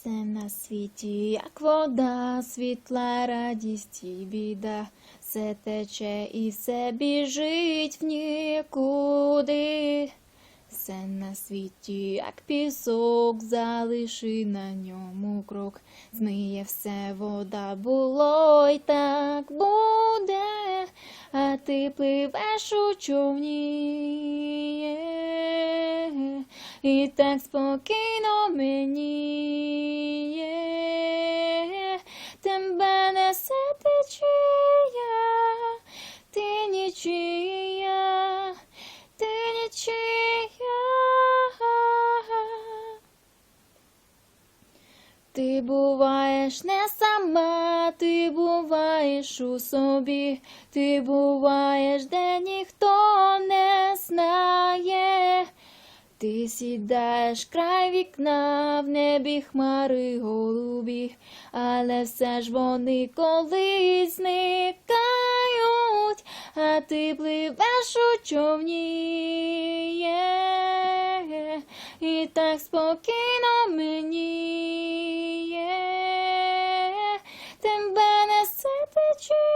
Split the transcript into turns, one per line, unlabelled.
Все на світі, як вода, світла, радість і біда, все тече і все біжить в нікуди. Все на світі, як пісок, залиши на ньому крок. Змиє все вода було й так буде, а ти пливеш у човні. І так спокійно мені Ти буваєш не сама, ти буваєш у собі, ти буваєш, де ніхто не знає. Ти сідаєш край вікна, в небі хмари голубі, але все ж вони колись зникають, а ти пливеш у човні. І так спокійно future.